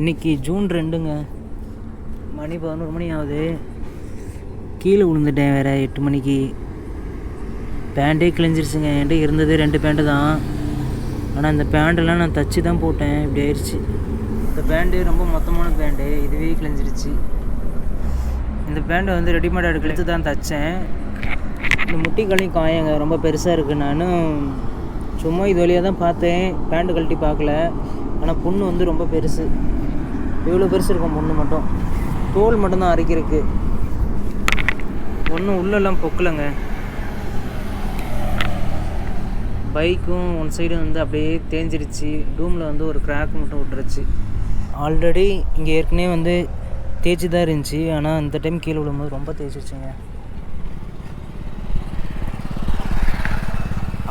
இன்னைக்கு ஜூன் ரெண்டுங்க. மணி பதினோரு மணி ஆகுது. கீழே விழுந்துட்டேன் வேறு எட்டு மணிக்கு. பேண்ட்டே கிழிஞ்சிருச்சுங்க. என்கிட்ட இருந்தது ரெண்டு பேண்ட்டு தான். ஆனால் இந்த பேண்ட்டெல்லாம் நான் தச்சு தான் போட்டேன். இப்படி ஆயிடுச்சு. இந்த பேண்ட்டு ரொம்ப மொத்தமான பேண்ட்டு இதுவே கிழிஞ்சிருச்சு. இந்த பேண்டை வந்து ரெடிமேட் எடுத்து தான் தைச்சேன். இந்த முட்டிக்களையும் காயங்க ரொம்ப பெருசாக இருக்குது நானும் சும்மா இது வழியாக தான் பார்த்தேன். பேண்ட்டு கழட்டி பார்க்கல. ஆனால் புண்ணு வந்து ரொம்ப பெருசு. இவ்வளோ பெருசு இருக்கும் பொண்ணு மட்டும். தோல் மட்டும்தான் அரைக்கிறதுக்கு. ஒன்றும் உள்ளெல்லாம் பொக்கலைங்க. பைக்கும் ஒன் சைடு வந்து அப்படியே தேஞ்சிருச்சு. ரூமில் வந்து ஒரு கிராக் மட்டும் விட்டுருச்சு. ஆல்ரெடி இங்கே ஏற்கனவே வந்து தேய்ச்சி தான் இருந்துச்சு. ஆனால் இந்த டைம் கீழே விழும்போது ரொம்ப தேய்ச்சிருச்சுங்க.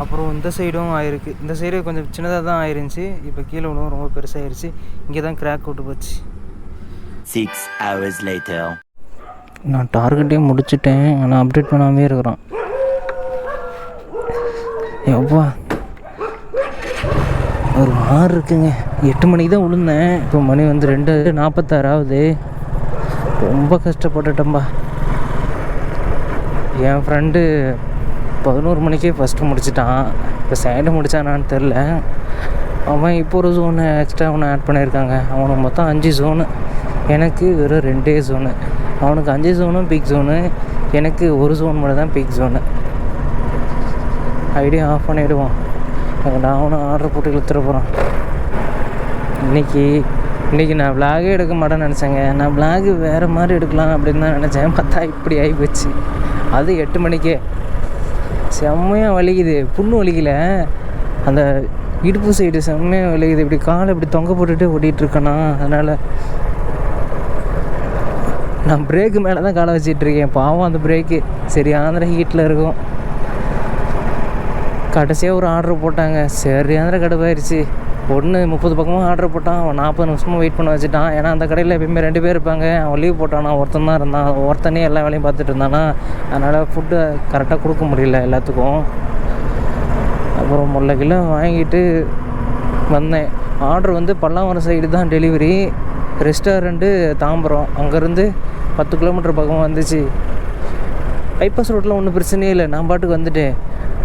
அப்புறம் இந்த சைடும் ஆயிருக்கு. இந்த சைடு கொஞ்சம் சின்னதாக தான் ஆயிருந்துச்சு. இப்போ கீழே விழுவும் ரொம்ப பெருசாகிருச்சு இங்கே தான் கிராக் விட்டு போச்சு. Six hours later. நான் டார்கெட்டே முடிச்சிட்டேன். ஆனால் அப்டேட் பண்ணாமே இருக்கிறான். எப்பா ஒரு ஆறு இருக்குங்க. எட்டு மணிக்கு தான் விழுந்தேன். இப்போ மணி வந்து ரெண்டு நாற்பத்தாறாவது ரொம்ப கஷ்டப்பட்டுட்டேன்பா. என் ஃப்ரெண்டு பதினோரு மணிக்கே ஃபஸ்ட்டு முடிச்சிட்டான். இப்போ சேண்டு முடித்தானான்னு தெரில அவன் இப்போ ஒரு ஜோனு எக்ஸ்ட்ரா அவனை ஆட் பண்ணியிருக்காங்க. அவனுக்கு மொத்தம் அஞ்சு ஜோனு எனக்கு வெறும் ரெண்டே ஜோனு அவனுக்கு அஞ்சு ஜோனும் பிக் ஜோனு எனக்கு ஒரு ஜோன் மட்டும் தான் பிக் ஜோனு ஐடியா ஆஃப் பண்ணிவிடுவான் நான் அவனும் ஆர்டர் போட்டு இழுத்துட போகிறான் இன்றைக்கி இன்றைக்கி நான் விலாகே எடுக்க மாட்டேன்னு நினச்சேங்க. நான் விலாகு வேறு மாதிரி எடுக்கலாம் அப்படின்னு தான் நினச்சேன். பார்த்தா இப்படி ஆகி போச்சு அது எட்டு மணிக்கே. செம்மையாக வலிக்குது. புண்ணு வலிக்கல. அந்த இடுப்பு சைடு செம்மையாக வலிக்குது. இப்படி காலை இப்படி தொங்க போட்டுட்டு ஓட்டிகிட்டு அதனால் நான் பிரேக்கு மேலே தான் காலை வச்சிட்டு இருக்கேன். பாவம் அந்த பிரேக்கு சரியாந்திர ஹீட்டில் இருக்கும். கடைசியாக ஒரு ஆர்டர் போட்டாங்க. சரியான கடுப்பாயிருச்சு. ஒன்று முப்பது பக்கமாக ஆர்டர் போட்டான். அவன் நாற்பது நிமிஷமும் வெயிட் பண்ண வச்சுட்டான். ஏன்னா அந்த கடையில் எப்பயுமே ரெண்டு பேர் இருப்பாங்க. அவன் லீவ் போட்டானா ஒருத்தன் தான் இருந்தான். ஒருத்தனே எல்லா வேலையும் பார்த்துட்டு இருந்தானா. அதனால் ஃபுட்டு கரெக்டாக கொடுக்க முடியல எல்லாத்துக்கும். அப்புறம் முல்லை கிலோ வாங்கிட்டு வந்தேன். ஆர்டர் வந்து பல்லாவரம் சைடு தான் டெலிவரி ரெஸ்டாரண்ட்டு தாம்பரம். அங்கேருந்து பத்து கிலோமீட்டர் பக்கமாக வந்துச்சு. பைபாஸ் ரோட்டில் ஒன்றும் பிரச்சனையே இல்லை. நான் பாட்டுக்கு வந்துட்டேன்.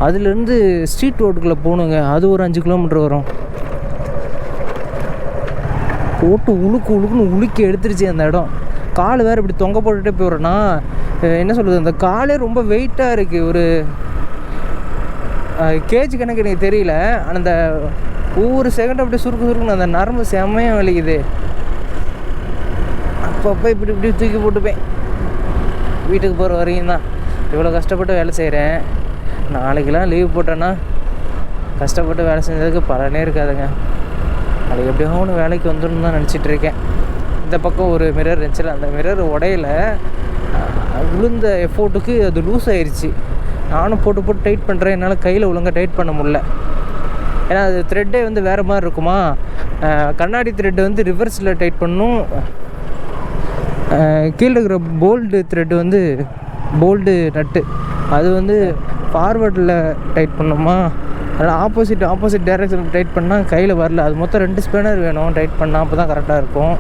அதுலேருந்து ஸ்ட்ரீட் ரோட்டுக்குள்ளே போகணுங்க அது ஒரு அஞ்சு கிலோமீட்டர் வரும். போட்டு உழுக்கு உழுக்குன்னு உலுக்கி எடுத்துருச்சு அந்த இடம். கால் வேறு இப்படி தொங்க போட்டுகிட்டே போயிடுறேன்னா என்ன சொல்கிறது அந்த காலே ரொம்ப வெயிட்டாக இருக்குது ஒரு கேஜி கணக்கு எனக்கு தெரியல. ஆனால் அந்த ஒவ்வொரு செகண்ட் அப்படியே சுருக்கு சுருக்குன்னு அந்த நரம்பு செம்மையாக வலிக்குது. அப்பப்போ இப்படி இப்படி தூக்கி போட்டுப்பேன். வீட்டுக்கு போகிற வரையும் தான். இவ்வளோ கஷ்டப்பட்டு வேலை செய்கிறேன் நாளைக்கெலாம் லீவ் போட்டேன்னா கஷ்டப்பட்டு வேலை செஞ்சதுக்கு பலனே இருக்காதுங்க. அது எப்படியோ ஒன்று வேலைக்கு வந்துடும் தான் நினச்சிட்டு இருக்கேன். இந்த பக்கம் ஒரு மிரர் இருந்துச்சுல அந்த மிரர் உடையில விழுந்த எஃபோர்ட்டுக்கு அது லூஸ் ஆயிடுச்சு நானும் போட்டு போட்டு டைட் பண்ணுறேன் என்னால் கையில் ஒழுங்காக டைட் பண்ண முடில ஏன்னா அது த்ரெட்டே வந்து வேறு மாதிரி இருக்குமா? கண்ணாடி த்ரெட்டு வந்து ரிவர்ஸில் டைட் பண்ணும். கீழே இருக்கிற போல்டு த்ரெட்டு வந்து போல்டு நட்டு அது வந்து ஃபார்வேர்டில் டைட் பண்ணோமா? அதனால் ஆப்போசிட் ஆப்போசிட் டைரக்ஷன் டைட் பண்ணால் கையில் வரல. அது மொத்தம் ரெண்டு ஸ்பேனர் வேணும். டைட் பண்ணால் அப்போ தான் கரெக்டாக இருக்கும்.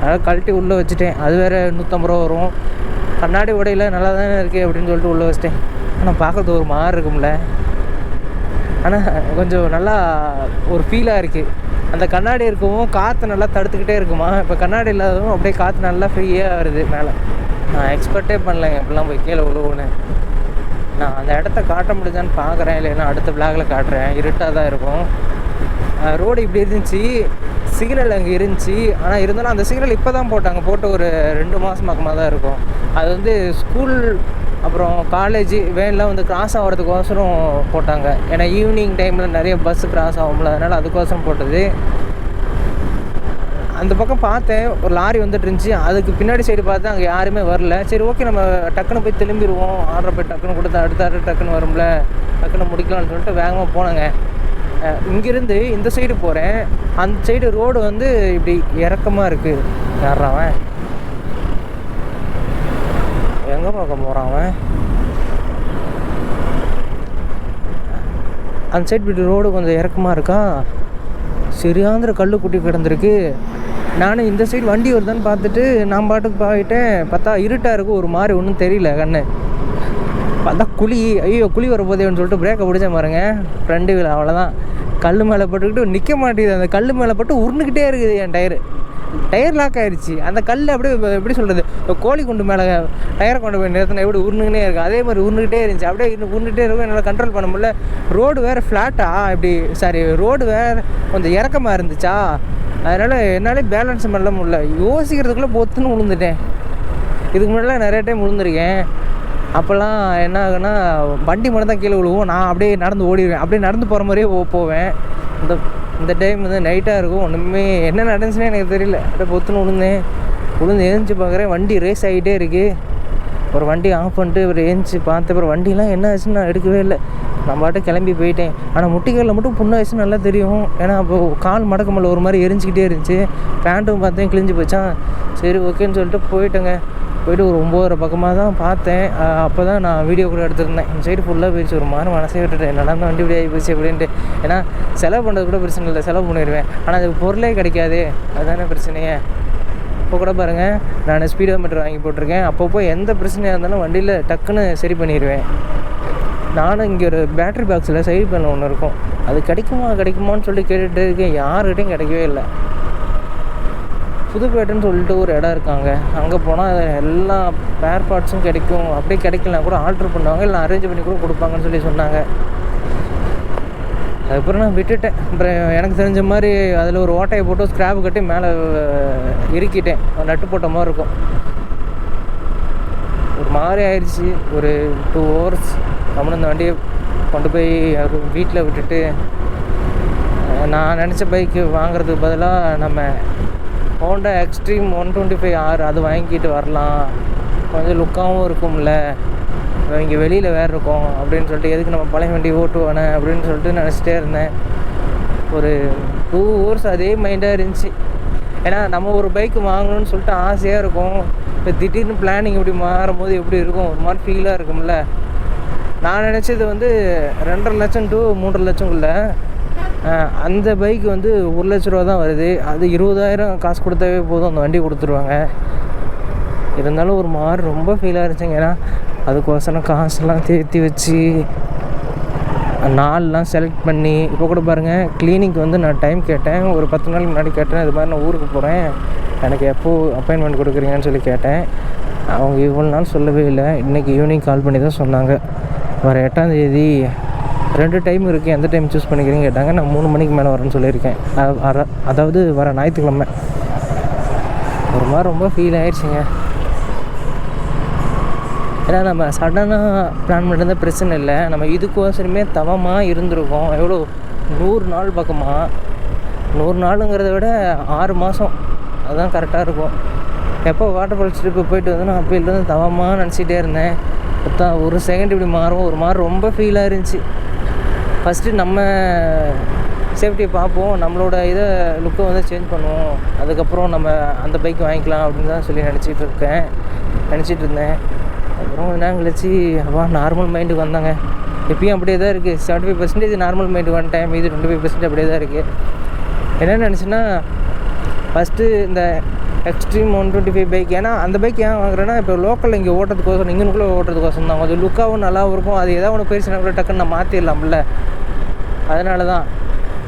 அதனால் கழட்டி உள்ளே வச்சுட்டேன். அது வேறு நூற்றம்பது ரூபா வரும். கண்ணாடி உடையில நல்லா தானே இருக்கே அப்படின்னு சொல்லிட்டு உள்ளே வச்சிட்டேன். ஆனால் பார்க்குறது ஒரு மாறு இருக்கும்ல. ஆனால் கொஞ்சம் நல்லா ஒரு ஃபீலாக இருக்குது அந்த கண்ணாடி இருக்கவும் காற்று நல்லா தடுத்துக்கிட்டே இருக்குமா? இப்போ கண்ணாடி இல்லாததும் அப்படியே காற்று நல்லா ஃப்ரீயாக வருது மேலே. நான் எக்ஸ்பெக்டே பண்ணலைங்க இப்படிலாம் போய் கீழே விழுவுன்னு நான் அந்த இடத்த காட்ட முடிஞ்சான்னு பார்க்குறேன் இல்லைன்னா அடுத்த பிளாகில் காட்டுறேன். இருட்டாக தான் இருக்கும். ரோடு இப்படி இருந்துச்சு. சிக்னல் அங்கே இருந்துச்சு. ஆனால் இருந்தாலும் அந்த சிக்னல் இப்போ தான் போட்டாங்க. போட்டு ஒரு ரெண்டு மாதம் பக்கமாக தான் இருக்கும். அது வந்து ஸ்கூல் அப்புறம் காலேஜ் வேன்லாம் வந்து கிராஸ் ஆகிறதுக்கோசரம் போட்டாங்க. ஏன்னா ஈவினிங் டைமில் நிறைய பஸ் கிராஸ் ஆகும்ல. அதனால் அதுக்கோசரம் போட்டது. அந்த பக்கம் பார்த்தேன் ஒரு லாரி வந்துட்டு இருந்துச்சு அதுக்கு பின்னாடி சைடு பார்த்தா அங்கே யாருமே வரல. சரி ஓகே நம்ம டக்குன்னு போய் திரும்பிடுவோம். ஆர்டர் போய் டக்குன்னு கொடுத்து அடுத்த ஆர்டர் டக்குன்னு வரும்ல. டக்குன்னு முடிக்கலாம்னு சொல்லிட்டு வேகமாக போனேங்க. இங்கேருந்து இந்த சைடு போகிறேன் அந்த சைடு ரோடு வந்து இப்படி இறக்கமாக இருக்குது யாரா அவன்? எங்கே பார்க்க போகிறான் அவன்? அந்த சைடு இப்படி ரோடு கொஞ்சம் இறக்கமாக இருக்கா? சரியாந்திர கல் குட்டி கிடந்திருக்கு. நானும் இந்த சைடு வண்டி வருதான்னு பார்த்துட்டு நான் பாட்டுக்கு போயிட்டேன். பார்த்தா இருட்டாக இருக்கும் ஒரு மாதிரி ஒன்றும் தெரியல கண்ணு. பார்த்தா குழி ஐயோ குழி வரப்போதேன்னு சொல்லிட்டு பிரேக்கை பிடிச்சேன் பாருங்க. ஃப்ரெண்டு வீல் அவ்வளோதான் கல் மேலே பட்டுக்கிட்டு நிற்க மாட்டேங்குது. அந்த கல் மேலே பட்டு உருண்டுக்கிட்டே இருக்குது என் டயரு. டயர் லாக் ஆயிடுச்சு அந்த கல் அப்படியே எப்படி சொல்கிறது இப்போ கோழி குண்டு மேலே டயரை கொண்டு போய் நிறுத்தினா எப்படி உருண்டுக்கிட்டே இருக்கும் அதே மாதிரி உருண்டுகிட்டே இருந்துச்சு. அப்படியே இன்னும் உருண்டுகிட்டே இருக்கும் என்னால் கண்ட்ரோல் பண்ண முடியல. ரோடு வேறு ஃப்ளாட்டா இப்படி சாரி ரோடு வேறு கொஞ்சம் இறக்கமாக இருந்துச்சா? அதனால் என்னாலே பேலன்ஸ் பண்ணல முடியல. யோசிக்கிறதுக்குள்ளே பொத்துன்னு விழுந்துட்டேன் இதுக்கு முன்னாடிலாம் நிறைய டைம் விழுந்திருக்கேன் அப்போல்லாம் என்ன ஆகுன்னா வண்டி மட்டும் தான் கீழே விழுவும். நான் அப்படியே நடந்து ஓடிடுவேன். அப்படியே நடந்து போகிற மாதிரியே போ- போவேன். இந்த இந்த டைம் வந்து நைட்டாக இருக்கும். ஒன்றுமே என்ன நடந்துச்சுன்னே எனக்கு தெரியல. அப்படியே பொத்துன்னு விழுந்தேன் விழுந்து எழுந்துச்சு பார்க்குறேன். வண்டி ரேஸ் ஆகிட்டே இருக்குது ஒரு வண்டி ஆஃப் பண்ணிட்டு ஒரு ஏஞ்சி பார்த்த அப்புறம் வண்டிலாம் என்ன ஆச்சுன்னு நான் எடுக்கவே இல்லை. நான் பாட்டு கிளம்பி போயிட்டேன். ஆனால் முட்டிக்காலில் மட்டும் புண்ணு நல்லா தெரியும். ஏன்னா அப்போ கால் மடக்க முடியல ஒரு மாதிரி எரிஞ்சிக்கிட்டே இருந்துச்சு. பேண்ட்டும் பார்த்தேன் கிழிஞ்சு போச்சான் சரி ஓகேன்னு சொல்லிட்டு போயிட்டேங்க. போயிட்டு ஒரு ஒம்போதரை பக்கமாக தான் பார்த்தேன். அப்போ தான் நான் வீடியோ கூட எடுத்திருந்தேன். இந்த சைடு ஃபுல்லாக போயிடுச்சு. ஒரு மாதிரி மனசே விட்டுட்டேன் நடந்து வண்டி இப்படி ஆகி போச்சு அப்படின்ட்டு. ஏன்னா செலவு பண்ணுறது கூட பிரச்சனை இல்லை. செலவு பண்ணிடுவேன். ஆனால் அது பொருளே கிடைக்காது. அதுதானே பிரச்சனையே. இப்போ கூட பாருங்கள் நான் ஸ்பீடோ மீட்டர் வாங்கி போட்டிருக்கேன். அப்பப்போ எந்த பிரச்சனையாக இருந்தாலும் வண்டியில் டக்குன்னு சரி பண்ணிடுவேன் நானும் இங்கே ஒரு பேட்டரி பாக்ஸில் சைடு பண்ண ஒன்று இருக்கும். அது கிடைக்குமா கிடைக்குமான்னு சொல்லி கேட்டுட்டு இருக்கேன். யாருக்கிட்டையும் கிடைக்கவே இல்லை. புதுப்பேட்டைன்னு சொல்லிட்டு ஒரு இடம் இருக்காங்க. அங்கே போனால் எல்லா பேர் பார்ட்ஸும் கிடைக்கும். அப்படியே கிடைக்கலாம் கூட ஆல்ட்ரு பண்ணுவாங்க இல்லை அரேஞ்ச் பண்ணி கூட கொடுப்பாங்கன்னு சொல்லி சொன்னாங்க. அதுக்கப்புறம் நான் விட்டுட்டேன். அப்புறம் எனக்கு தெரிஞ்ச மாதிரி அதில் ஒரு ஓட்டையை போட்டு ஸ்க்ராப் கட்டி மேலே இறுக்கிட்டேன். நட்டு போட்ட மாதிரி இருக்கும். ஒரு மாதிரி ஆயிடுச்சு ஒரு டூ ஹவர்ஸ் நம்மளும் இந்த வண்டியை கொண்டு போய் வீட்டில் விட்டுட்டு நான் நினச்ச பைக்கு வாங்குறதுக்கு பதிலாக நம்ம Honda Xtreme one twenty five R அது வாங்கிட்டு வரலாம். கொஞ்சம் லுக்காகவும் இருக்கும்ல. இங்கே வெளியில் வேறு இருக்கோம் அப்படின்னு சொல்லிட்டு எதுக்கு நம்ம பழைய வண்டி ஓட்டுவானே அப்படின்னு சொல்லிட்டு நினச்சிட்டே இருந்தேன். ஒரு டூ ஹவர்ஸ் அதே மைண்டாக இருந்துச்சு. ஏன்னா நம்ம ஒரு பைக் வாங்கணும்னு சொல்லிட்டு ஆசையாக இருக்கும். இப்போ திடீர்னு பிளானிங் இப்படி மாறும்போது எப்படி இருக்கும்? ஒரு மாதிரி ஃபீலாக இருக்கும்ல. நான் நினச்சது வந்து ரெண்டரை லட்சம் டு மூன்றரை லட்சம்குள்ள அந்த பைக் வந்து ஒரு லட்ச ரூபா தான் வருது. அது இருபதாயிரம் காசு கொடுத்தாவே போதும். அந்த வண்டி கொடுத்துருவாங்க. இருந்தாலும் ஒரு மாதிரி ரொம்ப ஃபீலாக இருந்துச்சுங்க. ஏன்னா அதுக்கோசரம் காசுலாம் தேர்த்தி வச்சு நாள்லாம் செலக்ட் பண்ணி இப்போ கூட பாருங்கள் கிளினிக் வந்து நான் டைம் கேட்டேன். ஒரு பத்து நாள் முன்னாடி கேட்டேன் இது மாதிரி நான் ஊருக்கு போகிறேன் எனக்கு எப்போ அப்பாயின்மெண்ட் கொடுக்குறீங்கன்னு சொல்லி கேட்டேன். அவங்க இவ்வளோ நாள் சொல்லவே இல்லை. இன்றைக்கி ஈவினிங் கால் பண்ணி தான் சொன்னாங்க. வர எட்டாம் தேதி ரெண்டு டைம் இருக்குது எந்த டைம் சூஸ் பண்ணிக்கிறீங்க கேட்டாங்க. நான் மூணு மணிக்கு மேலே வரேன்னு சொல்லியிருக்கேன். அதாவது வர ஞாயிற்றுக்கிழமை. ஒரு மாதிரி ரொம்ப ஃபீல் ஆயிடுச்சுங்க ஏன்னா நம்ம சடனாக பிளான் பண்ணுறது பிரச்சனை இல்லை. நம்ம இதுக்கோசரமே தவமாக இருந்திருக்கோம். எவ்வளோ? நூறு நாள் பக்கமாக நூறு நாளுங்கிறத விட ஆறு மாதம் அதுதான் கரெக்டாக இருக்கும். எப்போ வாட்டர் ஃபால்ஸ் ட்ரிப்பு போயிட்டு வந்து நான் அப்போலேருந்து தவமாக நினச்சிட்டே இருந்தேன். பார்த்தா ஒரு செகண்ட் இப்படி மாறும். ஒரு மாதிரி ரொம்ப ஃபீலாக இருந்துச்சு. ஃபஸ்ட்டு நம்ம சேஃப்டியை பார்ப்போம். நம்மளோட இதை லுக்கை வந்து சேஞ்ச் பண்ணுவோம். அதுக்கப்புறம் நம்ம அந்த பைக் வாங்கிக்கலாம் அப்படின்னு தான் சொல்லி நினச்சிட்டு இருக்கேன். நினச்சிட்டு இருந்தேன். அப்புறம் கொஞ்ச நேரம் கழிச்சு அப்பா நார்மல் மைண்டுக்கு வந்தாங்க. இப்பயும் அப்படியே தான் இருக்குது செவன்ட்டி ஃபைவ் பர்சன்டேஜ் நார்மல் மைண்டுக்கு டைம் இது டுவெண்ட்டி ஃபைவ் பர்சன்ட் அப்படியே தான் இருக்குது என்ன நினச்சுன்னா ஃபஸ்ட்டு இந்த Xtreme one twenty five bike ஏன்னா அந்த பைக் ஏன் வாங்குறேன்னா இப்போ லோக்கலில் இங்கே ஓட்டுறதுக்கோசரம் இங்கனுக்குள்ளே ஓட்டுறதுக்கோசரம் தான். கொஞ்சம் லுக்காகவும் நல்லாவும் இருக்கும். அது ஏதாவது ஒன்று பெருசுனா கூட டக்குன்னு நான் மாற்றிடலாம்ல அதனால தான்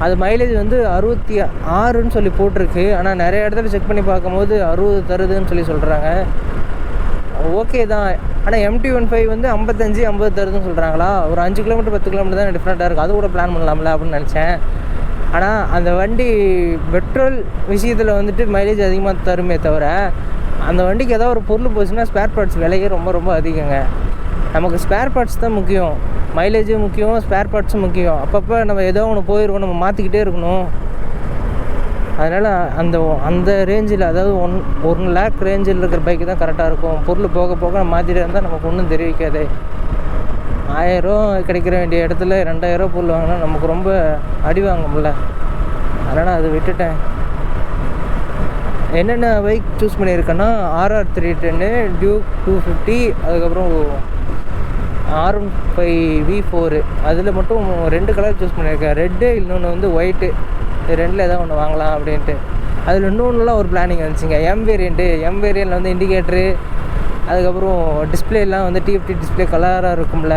அது மைலேஜ் வந்து அறுபத்தி ஆறுன்னு சொல்லி போட்டிருக்கு. ஆனால் நிறைய இடத்துல செக் பண்ணி பார்க்கும்போது அறுபது தருதுன்னு சொல்லி சொல்கிறாங்க ஓகே தான். ஆனால் எம்டி ஒன் ஃபைவ் வந்து ஐம்பத்தஞ்சு ஐம்பது தருதுன்னு சொல்கிறாங்களா ஒரு அஞ்சு கிலோமீட்டர் பத்து கிலோமீட்டர் தான் டிஃப்ரெண்ட்டாக இருக்குது அது கூட பிளான் பண்ணலாம்ல அப்படின்னு நினச்சேன். ஆனால் அந்த வண்டி பெட்ரோல் விஷயத்தில் வந்துட்டு மைலேஜ் அதிகமாக தருமே தவிர அந்த வண்டிக்கு ஏதாவது ஒரு பொருள் போச்சுன்னா ஸ்பேர் பார்ட்ஸ் விலையே ரொம்ப ரொம்ப அதிகங்க. நமக்கு ஸ்பேர் பார்ட்ஸ் தான் முக்கியம். மைலேஜும் முக்கியம் ஸ்பேர் பார்ட்ஸும் முக்கியம். அப்பப்போ நம்ம ஏதோ ஒன்று போயிடுவோம் நம்ம மாற்றிக்கிட்டே இருக்கணும். அதனால் அந்த அந்த ரேஞ்சில் அதாவது ஒன் ஒன் லேக் ரேஞ்சில் இருக்கிற பைக்கு தான் கரெக்டாக இருக்கும். பொருள் போக போக நம்ம இருந்தால் நமக்கு ஒன்றும் தெரிவிக்காது. ஆயிரம் கிடைக்கிற வேண்டிய இடத்துல ரெண்டாயிரம் பொருள் வாங்கினா நமக்கு ரொம்ப அடி வாங்கும்ல. அதனால் அதை விட்டுட்டேன். என்னென்ன பைக் சூஸ் பண்ணியிருக்கேன்னா ஆர்ஆர் த்ரீ டென்னு டியூக் டூ ஃபிஃப்டி அதுக்கப்புறம் ஆர் ஃபைவ் வி ஃபோரு அதில் மட்டும் ரெண்டு கலர் சூஸ் பண்ணியிருக்கேன். ரெட்டு இன்னொன்று வந்து ஒயிட்டு இது ரெண்டில் ஏதோ ஒன்று வாங்கலாம் அப்படின்ட்டு. அதில் இன்னொன்றுலாம் ஒரு பிளானிங் வந்துச்சுங்க எம் வேரியண்ட்டு எம் வேரியண்ட்டில் வந்து இண்டிகேட்ரு அதுக்கப்புறம் டிஸ்பிளேலாம் வந்து டிஎஃப்டி டிஸ்பிளே கலராக இருக்கும்ல.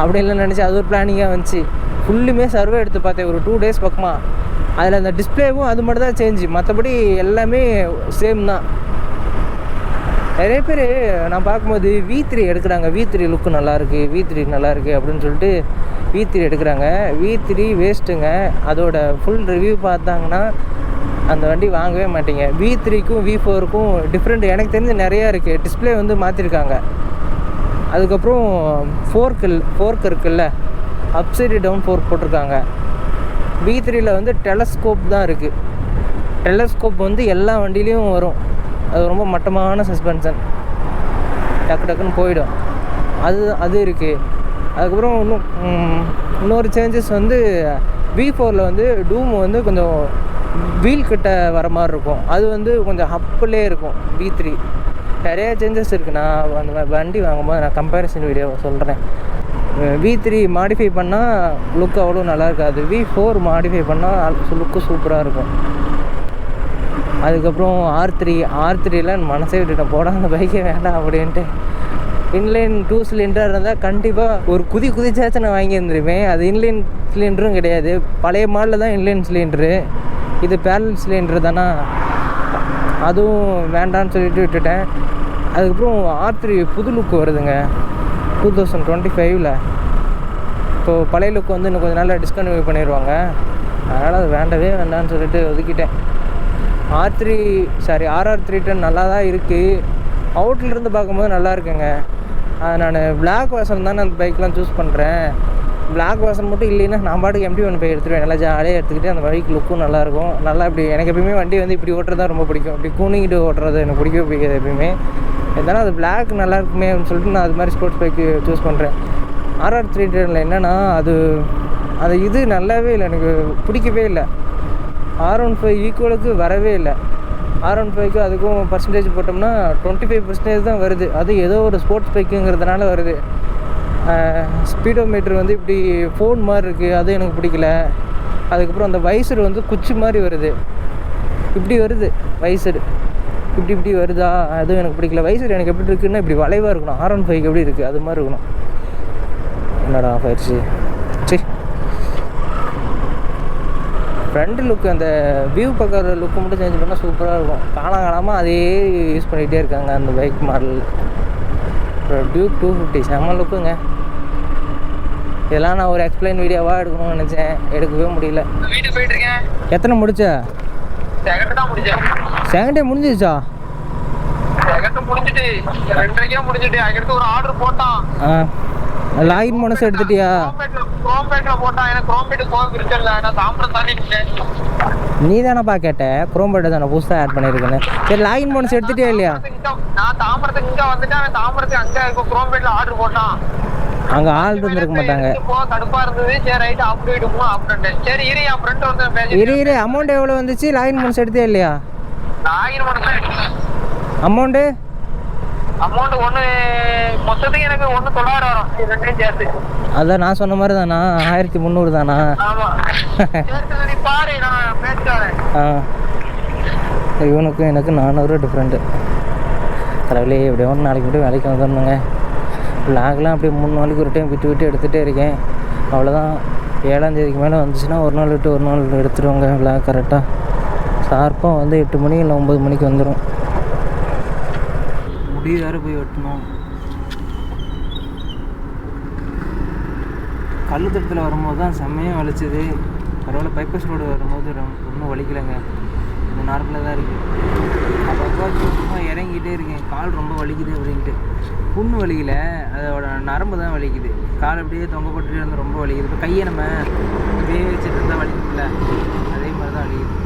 அப்படின்லாம் நினச்சி அது ஒரு பிளானிங்காக வந்துச்சு. ஃபுல்லுமே சர்வே எடுத்து பார்த்தேன். ஒரு டூ டேஸ் பக்கமாக அதில் அந்த டிஸ்பிளேவும் அது மட்டும் தான் சேஞ்சு மற்றபடி எல்லாமே சேம் தான். நிறைய பேர் நான் பார்க்கும்போது வி த்ரீ எடுக்கிறாங்க. வி த்ரீ லுக்கு நல்லாயிருக்கு. வி த்ரீ நல்லாயிருக்கு அப்படின்னு சொல்லிட்டு வி த்ரீ எடுக்கிறாங்க. வி த்ரீ வேஸ்ட்டுங்க அதோட ஃபுல் ரிவ்யூ பார்த்தாங்கன்னா அந்த வண்டி வாங்கவே மாட்டீங்க. வி த்ரீக்கும் வி ஃபோருக்கும் டிஃப்ரெண்ட் எனக்கு தெரிஞ்சு நிறையா இருக்குது டிஸ்பிளே வந்து மாற்றிருக்காங்க அதுக்கப்புறம் ஃபோர்க் ஃபோர்க் இருக்குல்ல? அப்சைடு டவுன் ஃபோர்க் போட்டிருக்காங்க. வி த்ரீயில் வந்து டெலஸ்கோப் தான் இருக்குது டெலஸ்கோப் வந்து எல்லா வண்டியிலையும் வரும். அது ரொம்ப மட்டமான சஸ்பென்ஷன் டக்கு டக்குன்னு போயிடும். அது அது இருக்குது அதுக்கப்புறம் இன்னும் இன்னொரு சேஞ்சஸ் வந்து வி ஃபோரில் வந்து டூம் வந்து கொஞ்சம் வீல் கிட்ட வர மாதிரி இருக்கும். அது வந்து கொஞ்சம் ஹப்புலே இருக்கும் வி த்ரீ நிறைய சேஞ்சஸ் இருக்குது நான் அந்த வ- வண்டி வாங்கும்போது நான் கம்பேரிசன் வீடியோ சொல்கிறேன் வி த்ரீ மாடிஃபை பண்ணால் லுக் அவ்வளோ நல்லா இருக்காது. வி ஃபோர் மாடிஃபை பண்ணால் லுக்கு சூப்பராக இருக்கும். அதுக்கப்புறம் ஆர் த்ரீ ஆர் த்ரீல மனசே விட்டுட்டேன். போட அந்த பைக்கே வேண்டாம் அப்படின்ட்டு. இன்லைன் டூ சிலிண்டர் இருந்தால் கண்டிப்பாக ஒரு குதி குதிச்சாச்சும் நான் வாங்கியிருந்துருப்பேன் அது இன்லைன் சிலிண்டரும் கிடையாது. பழைய மாடலில் தான் இன்லைன் சிலிண்டரு இது பேரல் சிலிண்டர் தானா? அதுவும் வேண்டான்னு சொல்லிட்டு விட்டுட்டேன். அதுக்கப்புறம் ஆர் த்ரீ புது லுக் வருதுங்க. டூ தௌசண்ட் டுவெண்ட்டி ஃபைவ்ல இப்போது பழைய லுக் வந்து இன்னும் கொஞ்சம் நாளில் டிஸ்கன்டினியூ பண்ணிடுவாங்க அதனால் அது வேண்டவே வேண்டாம்னு சொல்லிட்டு ஒதுக்கிட்டேன். R three sorry RR three ten நல்லா தான் இருக்குது அவுட்லேருந்து பார்க்கும்போது நல்லா இருக்குங்க. அது நான் பிளாக் வாசன் தான் அந்த பைக்லாம் சூஸ் பண்ணுறேன் பிளாக் வாசன் மட்டும் இல்லைன்னா நான் பாட்டுக்கு எம்டி ஒன் போய் எடுத்துருவேன். நல்லா ஜாலியாக எடுத்துக்கிட்டு அந்த பைக் லுக்கும் நல்லாயிருக்கும் நல்லா இப்படி எனக்கு எப்பயுமே வண்டி வந்து இப்படி ஓட்டுறது தான் ரொம்ப பிடிக்கும். இப்படி கூனிங்கிட்டு ஓட்டுறது எனக்கு பிடிக்கவே பிடிக்காது எப்பயுமே. இருந்தாலும் அது பிளாக் நல்லா இருக்குமே அப்படின்னு சொல்லிட்டு நான் அது மாதிரி ஸ்போர்ட்ஸ் பைக்கு சூஸ் பண்ணுறேன் ஆர்ஆர் த்ரீ டெனில் என்னென்னா அது அது இது நல்லாவே இல்லை. எனக்கு பிடிக்கவே இல்லை. ஆர் ஒன் ஃபைவ் ஈக்குவலுக்கு வரவே இல்லை. ஆர் ஒன் ஃபைவ்க்கு அதுக்கும் பர்சன்டேஜ் போட்டோம்னா டுவெண்ட்டி ஃபைவ் பர்சன்டேஜ் தான் வருது. அது ஏதோ ஒரு ஸ்போர்ட்ஸ் பைக்குங்கிறதுனால வருது. ஸ்பீடோ மீட்ரு வந்து இப்படி ஃபோன் மாதிரி இருக்குது அது எனக்கு பிடிக்கல. அதுக்கப்புறம் அந்த வைசர் வந்து குச்சி மாதிரி வருது. இப்படி வருது வைசர் இப்படி இப்படி வருதா? அதுவும் எனக்கு பிடிக்கல. வைசர் எனக்கு எப்படி இருக்குன்னா இப்படி வளைவாக இருக்கணும். ஆர் ஒன் ஃபைவ் எப்படி இருக்குது அது மாதிரி இருக்கணும். என்னடா பயிற்சி ஆயிடுச்சு சரி ஃப்ரண்ட் லுக் அந்த வியூ பார்க்குற லுக்கு மட்டும் சேஞ்ச் பண்ணால் சூப்பராக இருக்கும். காலம் காலமாக அதே யூஸ் பண்ணிகிட்டே இருக்காங்க அந்த bike model Duke two fifty செம்ம லுக்குங்க இதெல்லாம் நான் ஒரு எக்ஸ்பிளைன் வீடியோவாக எடுக்கணும்னு நினச்சேன். எடுக்கவே முடியல. எத்தனை முடிச்ச? செகண்ட் டே முடிஞ்சிச்சா முடிஞ்சிட்டு ரெண்டரைக்கே முடிஞ்சிட்டு அதுக்கடுத்து ஒரு ஆர்டர் போட்டான். ஆ. லாகின் போனஸ் எடுத்துட்டியா? நீ தானேப்பா கேட்ட? குரோம்பேட்டை தானே புதுசாக ஆட் பண்ணியிருக்கேன்னு சரி லாகின் போனஸ் எடுத்துட்டியா இல்லையா? நான் தாம்பரத்துக்கு இங்க வந்துட்டேன் அவன் தாம்பரத்துக்கு அங்க இருக்க குரோம்பேட்ல ஆர்டர் போட்டான் அங்கே ஆள் இருந்திருக்க மாட்டாங்க. கடுப்பா இருந்தது சரி ரைட் போயிடுமோ அப்படின்ட்டு சரி இரு என் ஃப்ரெண்ட் பேசி இரு இரு அமௌண்ட் எவ்வளோ வந்துச்சு? லாகின் போனஸ் எடுத்தியா இல்லையா? ஆயிரம் மட்டும் அமௌண்ட்டு அமௌண்ட் ஒண்ணு மொத்தத்துக்கு எனக்கு ஒண்ணு தொள்ளாயிரம் வரும். ரெண்டையும் சேர்த்து. அதான் நான் சொன்ன மாதிரி தானா? ஆயிரத்தி முந்நூறு தானா? பாரு நான் வரேன். ஆ. இவனுக்கும் எனக்கு நானூறு டிஃப்ரெண்ட்டு கடவுளே எப்படியோ ஒன்று நாளைக்கு மட்டும் வேலைக்கு வந்துடணுங்க. லாக்லாம் அப்படியே மூணு நாளைக்கு ஒரு டைம் விட்டு விட்டு எடுத்துகிட்டே இருக்கேன். அவ்வளோதான் ஏழாம் தேதிக்கு மேலே வந்துச்சுன்னா ஒரு நாள் விட்டு ஒரு நாள் எடுத்துருவாங்க லாக் கரெக்டாக ஷார்ப்பாக வந்து எட்டு மணி இல்லை ஒம்பது மணிக்கு வந்துடும் முடி வேறு போய் வெட்டணும். தட்டத்தில் வரும்போது தான் செம்மையாக வலிச்சது. பரவாயில்ல பைப்பஸ் ரோடு வரும்போது ஒன்றும் வலிக்கலைங்க. இன்னும் நார்மலாக தான் இருக்குது அப்பப்போ சும்மா இறங்கிட்டே இருக்கேன். கால் ரொம்ப வலிக்குது அப்படின்ட்டு. புண்ணு வலிக்கல. அதோட நரம்பு தான் வலிக்குது. கால் அப்படியே தொங்க போட்டுட்டே இருந்தால் ரொம்ப வலிக்குது. இப்போ கையை நம்ம வேக வச்சுட்டு இருந்தால் வலிக்குதுல்ல அதே மாதிரி தான் வலிக்குது.